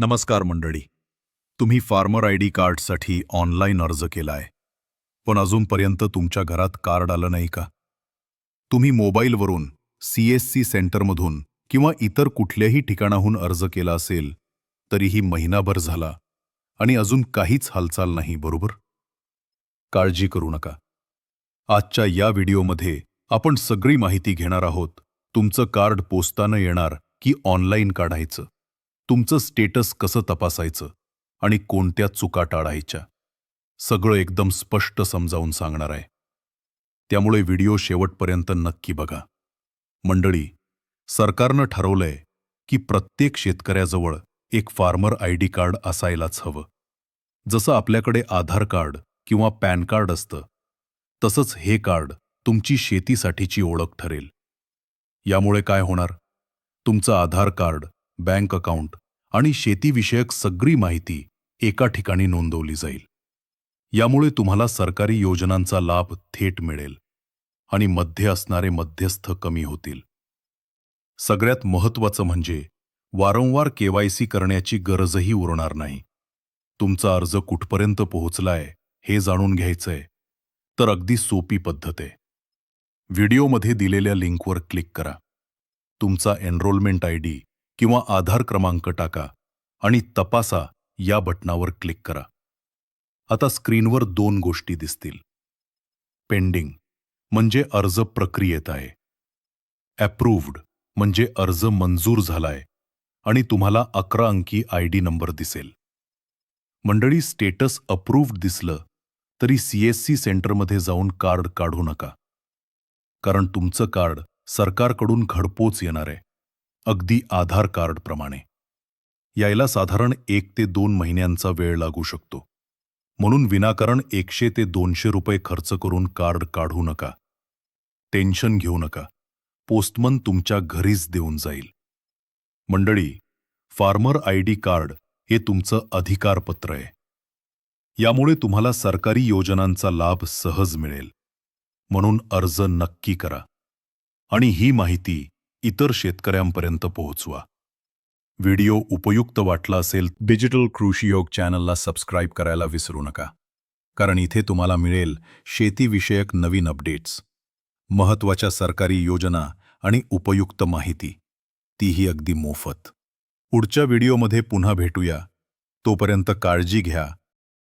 नमस्कार मंडळी. तुम्ही फार्मर आय डी कार्डसाठी ऑनलाईन अर्ज केलाय. पण अजूनपर्यंत तुमच्या घरात कार्ड आलं नाही का? तुम्ही मोबाईलवरून सी एस सी सेंटरमधून किंवा इतर कुठल्याही ठिकाणाहून अर्ज केला असेल तरीही महिनाभर झाला आणि अजून काहीच हालचाल नाही बरोबर? काळजी करू नका. आजच्या या व्हिडिओमध्ये आपण सगळी माहिती घेणार आहोत तुमचं कार्ड पोस्टानं येणार की ऑनलाईन काढायचं. तुमचं स्टेटस कसं तपासायचं आणि कोणत्या चुका टाळायच्या? सगळं एकदम स्पष्ट समजावून सांगणार आहे. त्यामुळे व्हिडिओ शेवटपर्यंत नक्की बघा. मंडळी सरकारनं ठरवलंय की प्रत्येक शेतकऱ्याजवळ एक फार्मर आय डी कार्ड असायलाच हवं. जसं आपल्याकडे आधार कार्ड किंवा पॅन कार्ड असतं तसंच हे कार्ड तुमची शेतीसाठीची ओळख ठरेल. यामुळे काय होणार? तुमचं आधार कार्ड बँक अकाउंट आणि शेतीविषयक सगळी माहिती एका ठिकाणी नोंदवली जाईल. यामुळे तुम्हाला सरकारी योजनांचा लाभ थेट मिळेल आणि मध्ये असणारे मध्यस्थ कमी होतील. सगळ्यात महत्त्वाचं म्हणजे वारंवार केवायसी करण्याची गरजही उरणार नाही. तुमचा अर्ज कुठपर्यंत पोहोचलाय हे जाणून घ्यायचंय तर अगदी सोपी पद्धत आहे. व्हिडिओमध्ये दिलेल्या लिंकवर क्लिक करा. तुमचा एनरोलमेंट आय डी किंवा आधार क्रमांक टाका आणि तपासा या बटणावर क्लिक करा. आता स्क्रीनवर दोन गोष्टी दिसतील. पेंडिंग म्हणजे अर्ज प्रक्रियेत आहे. अप्रूव्ड म्हणजे अर्ज मंजूर झालाय आणि तुम्हाला अकरा अंकी आय डी नंबर दिसेल. मंडळी स्टेटस अप्रूव्ड दिसलं तरी सीएससी सेंटरमध्ये जाऊन कार्ड काढू नका. कारण तुमचं कार्ड सरकारकडून घडपोच येणार आहे. अगदी आधार कार्डप्रमाणे यायला साधारण एक ते दोन महिन्यांचा वेळ लागू शकतो. म्हणून विनाकारण एकशे ते दोनशे रुपये खर्च करून कार्ड काढू नका. टेन्शन घेऊ नका. पोस्टमन तुमच्या घरीच देऊन जाईल. मंडळी फार्मर आय डी कार्ड हे तुमचं अधिकारपत्र आहे. यामुळे तुम्हाला सरकारी योजनांचा लाभ सहज मिळेल. म्हणून अर्ज नक्की करा. आणि ही माहिती इतर शेतकऱ्यांपर्यंत पोहोचवा. व्हिडिओ उपयुक्त वाटला असेल डिजिटल कृषी योग चॅनलला सबस्क्राईब करायला विसरू नका. कारण इथे तुम्हाला मिळेल शेतीविषयक नवीन अपडेट्स महत्त्वाच्या सरकारी योजना आणि उपयुक्त माहिती. तीही अगदी मोफत. पुढच्या व्हिडिओमध्ये पुन्हा भेटूया. तोपर्यंत काळजी घ्या.